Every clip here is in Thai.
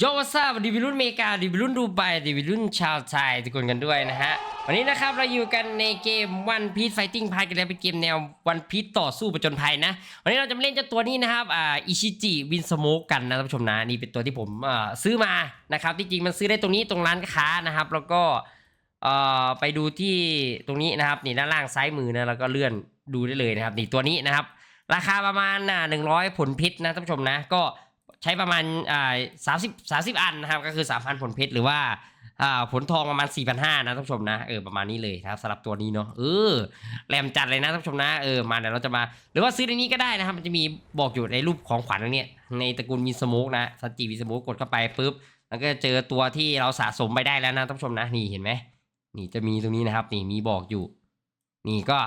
โยวัสาดีวิรุ่นอเมริกาดีวิรุ่นดูไบดีวิรุ่นชาวไทยทุกคนกันด้วยนะฮะ วันนี้นะครับเราอยู่กันในเกม One Piece Fighting Pass กันแล้วเป็นเกมแนว One Piece ต่อสู้ประจนภัยนะ วันนี้เราจะมาเล่นเจ้าตัวนี้นะครับอ่าอิชิจิวินสโมกกันนะท่านผู้ชมนะนี่เป็นตัวที่ผมอ่าซื้อมานะครับที่จริงมันซื้อได้ตรงนี้ตรงร้านค้านะครับ แล้วก็เอ่อไปดูที่ตรงนี้นะครับนี่ด้านล่างซ้ายมือนะแล้วก็เลื่อนดูได้เลยนะครับนี่ตัวนี้นะครับ ราคาประมาณหนึ่งร้อยผลพิษนะท่านผู้ชมนะก็ ใช้ประมาณอ่าสามสิบสามสิบอันนะครับ ก็คือสามพันผลเพิษหรือว่าอ่าผลทองประมาณสี่พันห้านะท่านผู้ชมนะเออประมาณนี้เลยนะครับสำหรับตัวนี้เนาะเออแรมจัดเลยนะท่านผู้ชมนะเออมาเดี๋ยวเราจะมา หรือว่าซื้อในนี้ก็ได้นะครับ มันจะมีบอกอยู่ในรูปของขวัญตรงเนี้ยในตระกูลมีสโมกนะซันจิมีสโมกกดเข้าไปปุ๊บมันก็จะเจอตัวที่เราสะสมไปได้แล้วนะท่านผู้ชมนะนี่เห็นไหมนี่จะมีตรงนี้นะครับ นี่มีบอกอยู่ นี่ก็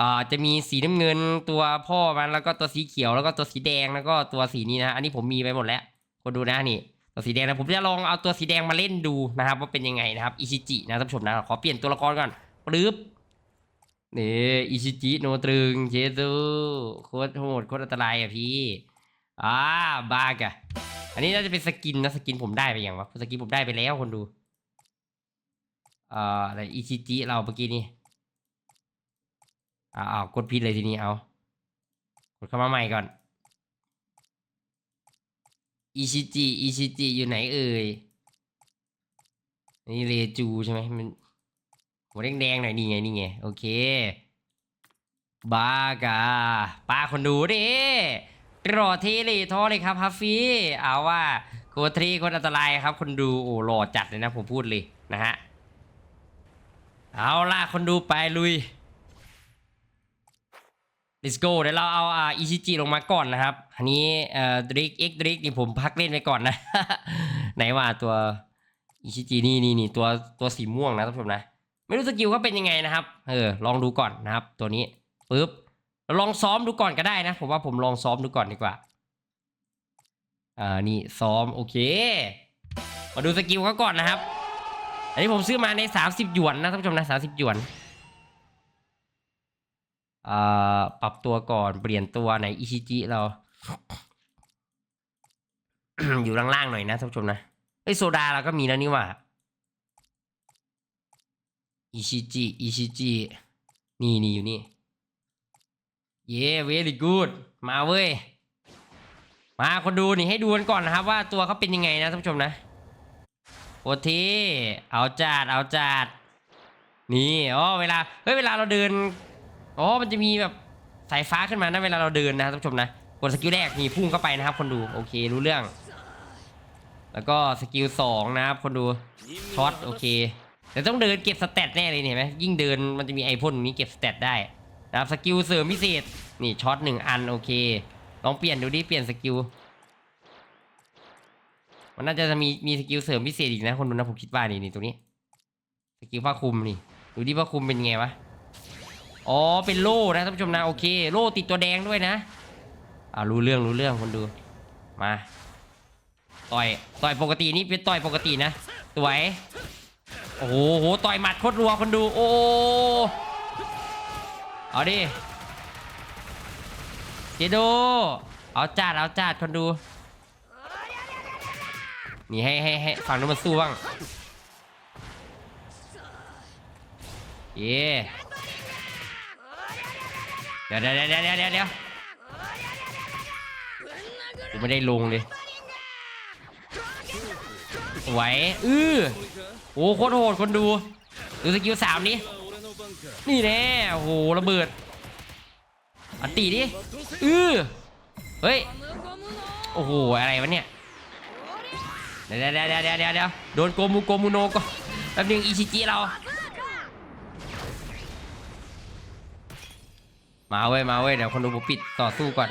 อ่าจะมีสีน้ำเงินตัวพ่อมันแล้วก็ตัวสีเขียวแล้วก็ตัวสีแดงแล้วก็ตัวสีนี้นะอันนี้ผมมีไปหมดแล้วคนดูนะนี่ตัวสีแดงนะผมจะลองเอาตัวสีแดงมาเล่นดูนะครับ ว่าเป็นยังไงนะครับอิชิจินะท่านผู้ชมนะขอเปลี่ยนตัวละครก่อนปึ๊บนี่อิชิจิโนตรึงเจซูโคตรโหดโคตรอันตรายอะพี่อ่าบากอะอันนี้น่าจะเป็นสกินนะสกินผมได้ไปอย่างวะสกินผมได้ไปแล้วคนดูอ่าอะไรอิชิจิเราเมื่อกี้นี่ อาเอากดผิดเลยทีนี้เอากดเข้ามาใหม่ก่อนอิชิจิอิชิจิอยู่ไหนเอ่ยนี่เรจูใช่ไหมมันหัวแดงๆหน่อยนี่ไงนี่ไงโอเคบากาปาคนดูดิรอเทเลยทอเลยครับฮัฟฟี่เอาว่าโคตรีคนอันตรายครับ คนดูโอ้หล่อจัดเลยนะผมพูดเลยนะฮะเอาล่ะคนดูไปลุย let's go เดี๋ยวเราเอาอ่าอิชิจิลงมาก่อนนะครับ อันนี้เอ่อดริกเอ็กดริกนี่ผมพักเล่นไปก่อนนะ ไหนว่าตัวอิชิจินี่นี่นี่ตัวตัวสีม่วงนะท่านผู้ชมนะ ไม่รู้สกิลเขาเป็นยังไงนะครับ เออ ลองดูก่อนนะครับ ตัวนี้ปึ๊บลองซ้อมดูก่อนก็ได้นะ ผมว่าผมลองซ้อมดูก่อนดีกว่า อ่า นี่ซ้อมโอเค มาดูสกิลเขาก่อนนะครับ อันนี้ผมซื้อมาใน 30 หยวนนะท่านผู้ชมนะ30 หยวน ปรับตัวก่อนเปลี่ยนตัวไหนอิชิจิเรา อยู่ล่างๆหน่อยนะท่านผู้ชมนะไอโซดาเราก็มีแล้วนี่หว่าอิชิจิอิชิจินี่นี่อยู่นี่เย้เวลี่กูดมาเว้ย มาคนดูนี่ให้ดูกันก่อนนะครับ ว่าตัวเขาเป็นยังไงนะท่านผู้ชมนะโอทีเอาจัดเอาจัดนี่อ๋อเวลาเฮ้ยเวลาเราเดิน อ๋อ มันจะมีแบบสายฟ้าขึ้นมานะเวลาเราเดินนะครับท่านผู้ชมนะ กดสกิลแรกนี่พุ่งเข้าไปนะครับ คนดู โอเค รู้เรื่อง แล้วก็สกิลสองนะครับ คนดู ช็อต โอเค แต่ต้องเดินเก็บสเตตแน่เลยเนี่ยเห็นไหมยิ่งเดินมันจะมีไอพ่นนี้เก็บสเตตได้นะครับสกิลเสริมพิเศษ นี่ช็อตหนึ่งอันโอเค ลองเปลี่ยนดูดิ เปลี่ยนสกิล มันน่าจะมีมีสกิลเสริมพิเศษอีกนะ คนดูนะผมคิดว่านี่นี่ตรงนี้ สกิลผ้าคลุมนี่ ดูดิผ้าคลุมเป็นไงวะ อ๋อเป็นโล่นะท่านผู้ชมนะโอเค โล่ติดตัวแดงด้วยนะอ่ารู้เรื่องรู้เรื่องคนดูมาต่อยต่อยปกตินี่เป็นต่อยปกตินะสวยโอ้โหโหต่อยหมัดโคตรรัวคนดูโอ้เอาดิเจโดเอาจัดเอาจัดคนดูนี่ให้ให้ให้ฝั่งนู้นมันสู้บ้างเย่ เดี๋ยวเดี๋ยวเดี๋ยวเดี๋ยวเดี๋ยวเดี๋ยวกูไม่ได้ลงเลยไหวอื้อโอ้โคตรโหดคนดู ดูสกิลสามนี้ นี่แน่โอ้โหระเบิด อันตีดิอื้อเฮ้ย โอ้โห อะไรวะเนี่ย เดี๋ยวเดี๋ยวเดี๋ยวเดี๋ยวเดี๋ยวเดี๋ยวโดนโกมูโกมูโนก็แป๊บนึงอิชิจิเรา มาเว้ยมาเว้ยเดี๋ยวคนดูผมปิดต่อสู้ก่อน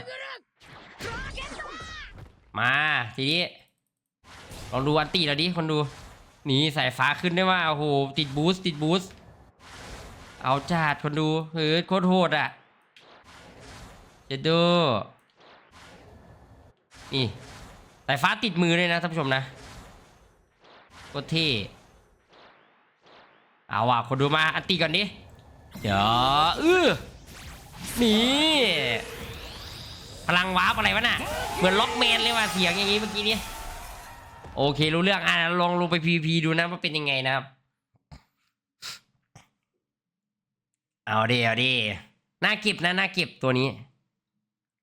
มาทีนี้ลองดูอันตีเราดิคนดูหนีสายฟ้าขึ้นได้ว่าโอ้โหติดบูสต์ติดบูสต์เอาจัดคนดูเฮ้ยโคตรโหดอะเจดดูนี่สายฟ้าติดมือเลยนะท่านผู้ชมนะโคตรเท่เอาว่ะคนดูมาอันตีก่อนดิเดี๋ยวอื้อ นี่พลังวาร์ปอะไรวะน่ะ เหมือนล็อกแมนเลยว่ะเสียงอย่างงี้เมื่อกี้นี้โอเค รู้เรื่องอะลองลงไป PVP ดูนะว่าเป็นยังไงนะครับ เอาดิเอาดิน่าเก็บนะน่าเก็บตัวนี้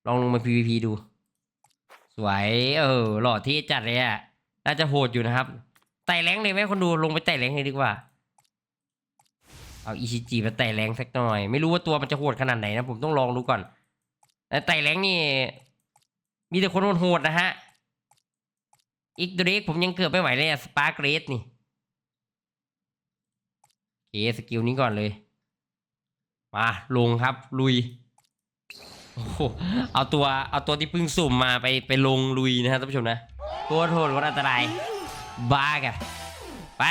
ลองลงมา PVP ดู สวยเออหล่อที่จัดเลยอะน่าจะโหดอยู่นะครับไต่แรงเลยไหมคนดูลงไปไต่แรงเลยดีกว่า เอาอีชิจิมาไต่แรงสักหน่อย ไม่รู้ว่าตัวมันจะโหดขนาดไหนนะ ผมต้องลองดูก่อนแต่ไต่แรงนี่ มีแต่คนโหดนะฮะ อีกเดรกผมยังเกือบไม่ไหวเลยอะสปาร์กเรสนี่เคสกิลนี้ก่อนเลย มาลงครับ ลุยโอ้โหเอาตัวเอาตัวที่พิ่งสุ่มมาไปไปลงลุยนะครับท่านผู้ชมนะตัวโทษคนอันตรายบ้ากะไป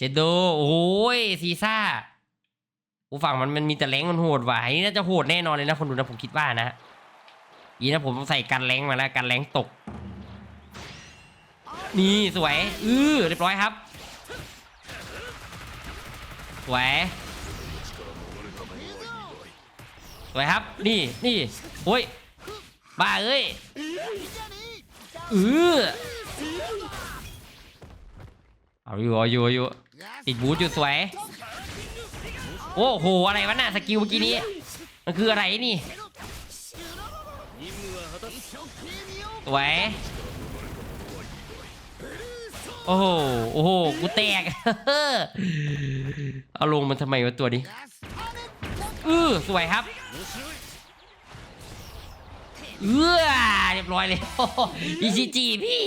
เชดโดโอ้ยซีซ่าโอ้ฝั่งมันมันมีแต่แรงมันโหดว่ะอันนี้น่าจะโหดแน่นอนเลยนะคนดูนะผมคิดว่านะอีนะผมใส่กันแรงมาแล้วกันแรงตก นี่สวยอือเรียบร้อยครับ สวยสวยครับ นี่นี่โอ้ยบ้าเอ้ยเออเอาอยู่เอาอยู่เอาอยู่ ติดบูทอยู่สวย โอ้โห อะไรวะน่ะสกิลเมื่อกี้นี้ มันคืออะไรนี่สวยโอ้โห โอ้โห กูแตก เอาลงมันทำไมวะตัวนี้อือสวยครับ เอื้อ รียบร้อยเลยอีซีจีพี่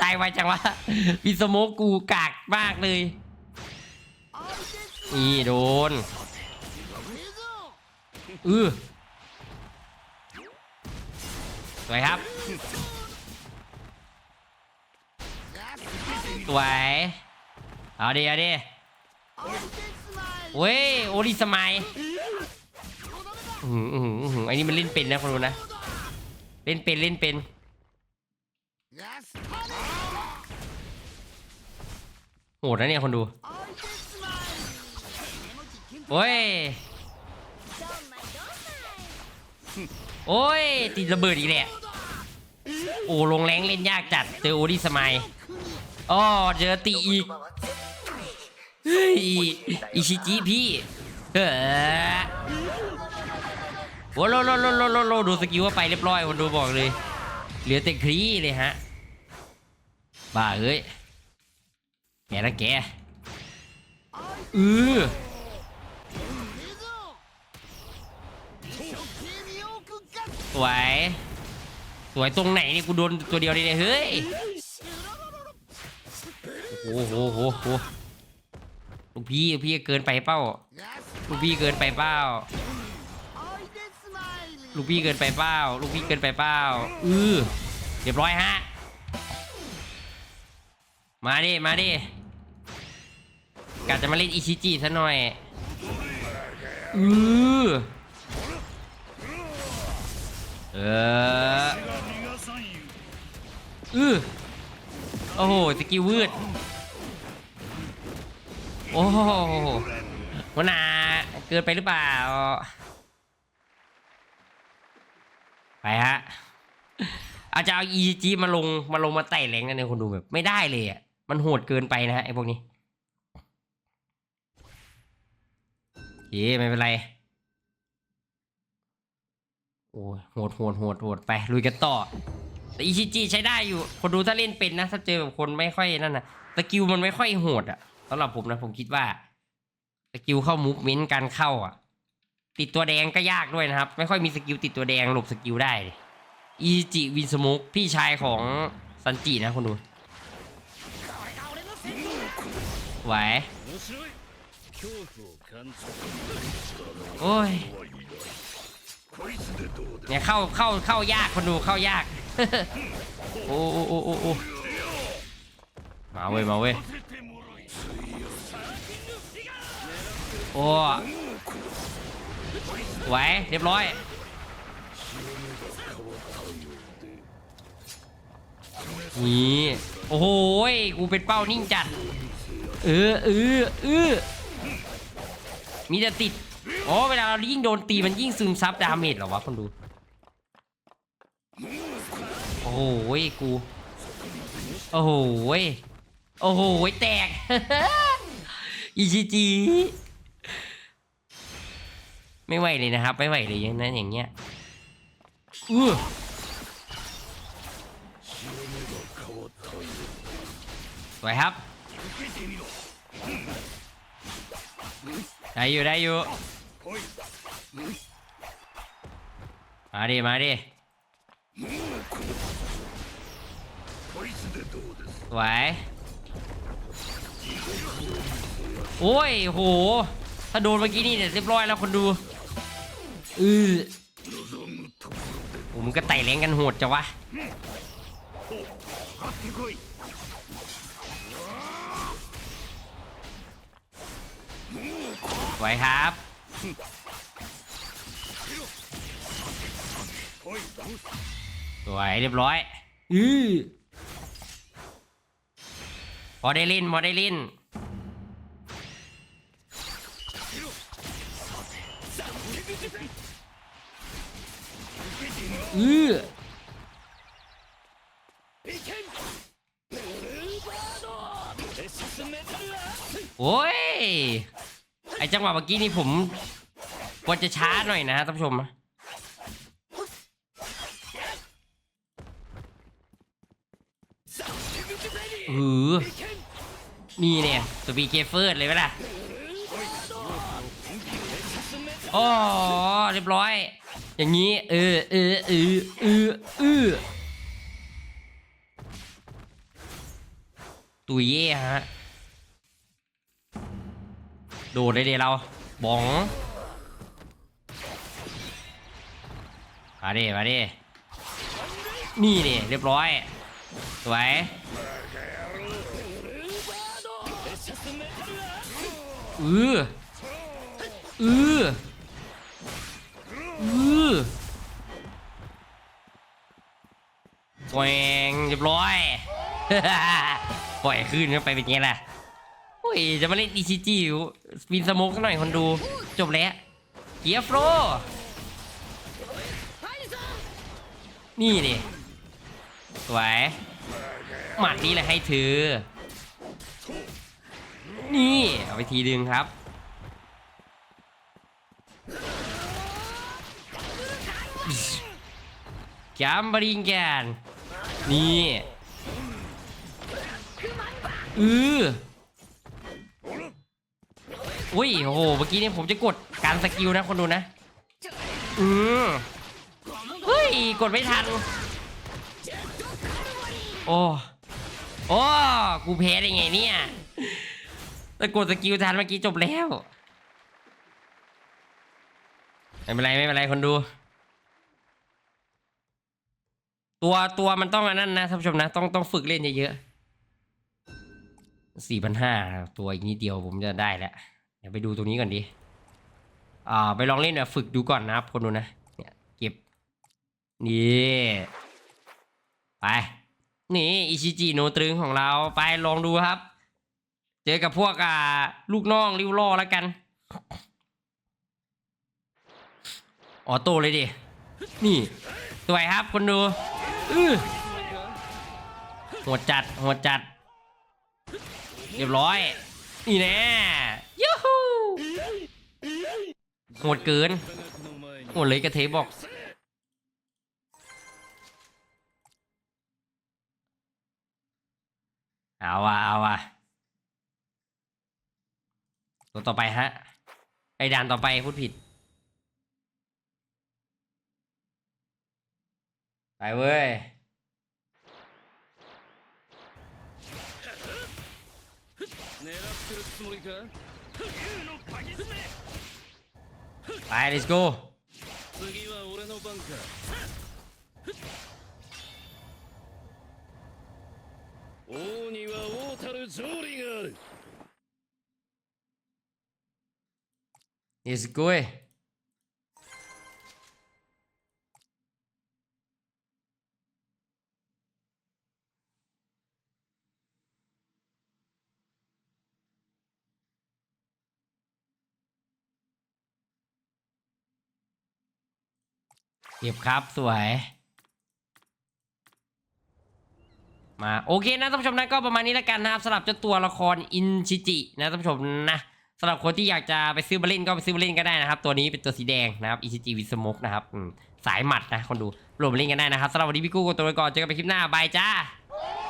ตายไวจังวะพี่สโมกกูกากมากเลย นี่โดนอือสวยครับ สวย เอาดิเอาดิเว้ย โอริสมัยอือหืออื้อหืออ้นี่มันเล่นเป็นนะคนดูนะ เล่นเป็นเล่นเป็นโหดนะเนี่ยคนดูโอ้ยโอ้ยติดระเบิดอีกแหละโอ้ลงแรงเล่นยากจัดเจอโอดิสมัยอ๋อเจอตีอีกอิชิจิพี่เออ โอ้โลโลโลโลโลโลดูสกิลว่าไปเรียบร้อยคนดูบอกเลย เหลือแต่ครีเลยฮะ บ้าเอ้ย แกนะแกเออสวย สวยตรงไหนนี่กูโดนตัวเดียวเลยเนี่ยเฮ้ย โอ้โหโหโหลูกพี่ลูกพี่เกินไปเป้าลูกพี่เกินไปเป้า ลูกพี่เกินไปเป้าลูกพี่เกินไปเป้าอือเรียบร้อยฮะ มาดิ มาดิกะจะมาเล่นอิชิจิซะหน่อยอือเอออือโอ้โหสกิลวืดโอ้โหวหนาเกินไปหรือเปล่า ไปฮะอาจจะเอา EG มาลงมาลงมาไต่แรงกันเนี่ยคนดูแบบ ไม่ได้เลยอะมันโหดเกินไปนะฮะไอ้พวกนี้โอเคไม่เป็นไร โอ้โหดโหดโหดโหดไปลุยกันต่อแต่อีชิจิใช้ได้อยู่ คนดูถ้าเล่นเป็นนะ ถ้าเจอแบบคนไม่ค่อยนั่นนะสกิลมันไม่ค่อยโหดอะสำหรับผมนะผมคิดว่าสกิลเข้ามูฟเมนต์การเข้าอะ ติดตัวแดงก็ยากด้วยนะครับ ไม่ค่อยมีสกิลติดตัวแดงหลบสกิลได้อีจิวินสมุกพี่ชายของซันจินะคนดูไหวโอ้ยเนี่ยเข้าเข้าเข้ายากคนดูเข้ายาก โอ้โอ้โอ้โอ้โอ้มาเว้ยมาเว้ยโอ้ ไหวเรียบร้อยนี่โอ้โหยกูเป็นเป้านิ่งจัด เออเออเออมีแต่ติดอ๋อเวลาเรายิ่งโดนตีมันยิ่งซึมซับดาเมจเหรอวะคนดู โอ้โหกู โอ้โหโอ้โหแตก อีจีจี ไม่ไหวเลยนะครับ ไม่ไหวเลยอย่างนั้นอย่างเงี้ยอื้อสวยครับ ได้อยู่ได้อยู่ มาดิมาดิสวยโอ้ยโห ถ้าโดนเมื่อกี้นี่เนี่ยเรียบร้อยแล้วคนดู อือผมก็ไต่แรงกันโหดจังวะสวครับสวยเรียบร้อย อือพอได้ล่นพอได้เล่น อือโอ้ย ไอจังหวะเมื่อกี้นี่ผมควรจะช้าหน่อยนะท่านผู้ชมหือนี่เนี่ยสปีเกเฟิร์ดเลยไหมล่ะอ๋อเรียบร้อย อย่างนี้ เออเออเออเออเออตุยเย่ฮะ โดดเลยเดี๋ยวเราบองมาดิมาดินี่นี่เรียบร้อย สวยอืออือ อือแหวงเรียบร้อย ปล่อยคืนเข้าไปเป็นไงล่ะโอ้ย จะมาเล่น ECG สปินสโมกหน่อยคนดู จบแล้ว เกียร์โฟรนี่ดิสวยหมัดนี่แหละให้เธอนี่ เอาไปทีดึงครับ จามบริงแกนนี่อืออุ้ยโอ้โหเมื่อกี้เนี่ยผมจะกดการสกิลนะคนดูนะอือเฮ้ยกดไม่ทัน โอ้โอ้กูแพ้ได้ไงเนี่ยแต่กดสกิลทันเมื่อกี้จบแล้ว ไม่เป็นไรไม่เป็นไรคนดู ตัวตัวมันต้องอันนั้นนะท่านผู้ชมนะ ต้องต้องฝึกเล่นเยอะๆสี่พันห้าตัวอีกนิดเดียวผมจะได้แล้วเดี๋ยวไปดูตรงนี้ก่อนดิอ่าไปลองเล่นแบบฝึกดูก่อนนะครับคนดูนะเนี่ยเก็บนี่ไปนี่อิชิจิโนตรึงของเราไปลองดูครับ เจอกับพวกอ่าลูกน้องริ้วล่อแล้วกันออโต้เลยดิ นี่ สวยครับคนดู อื้อหัวจัดหัวจัด เรียบร้อย นี่แน่ยูฮูโหดเกินโหดเลยกระเทบอกเอาว่ะเอาว่ะตัวต่อไปฮะไอ้ด่านต่อไปพูดผิด ไปเว้ย 狙ってるつもりかไป let's go 次は俺の番か王には王たる条理がある let's go เก็บครับสวย มาโอเคนะท่านผู้ชมนะก็ประมาณนี้แล้วกันนะครับสำหรับเจ้าตัวละครอินชิจินะท่านผู้ชมนะสำหรับคนที่อยากจะไปซื้อมาเล่นก็ไปซื้อมาเล่นก็ได้นะครับ ตัวนี้เป็นตัวสีแดงนะครับอินชิจิวิสมกนะครับสายหมัดนะคนดูรวมมาเล่นกันได้นะครับสำหรับวันนี้พี่กู้กับตัวไปก่อนเจอกันไปคลิปหน้าบายจ้า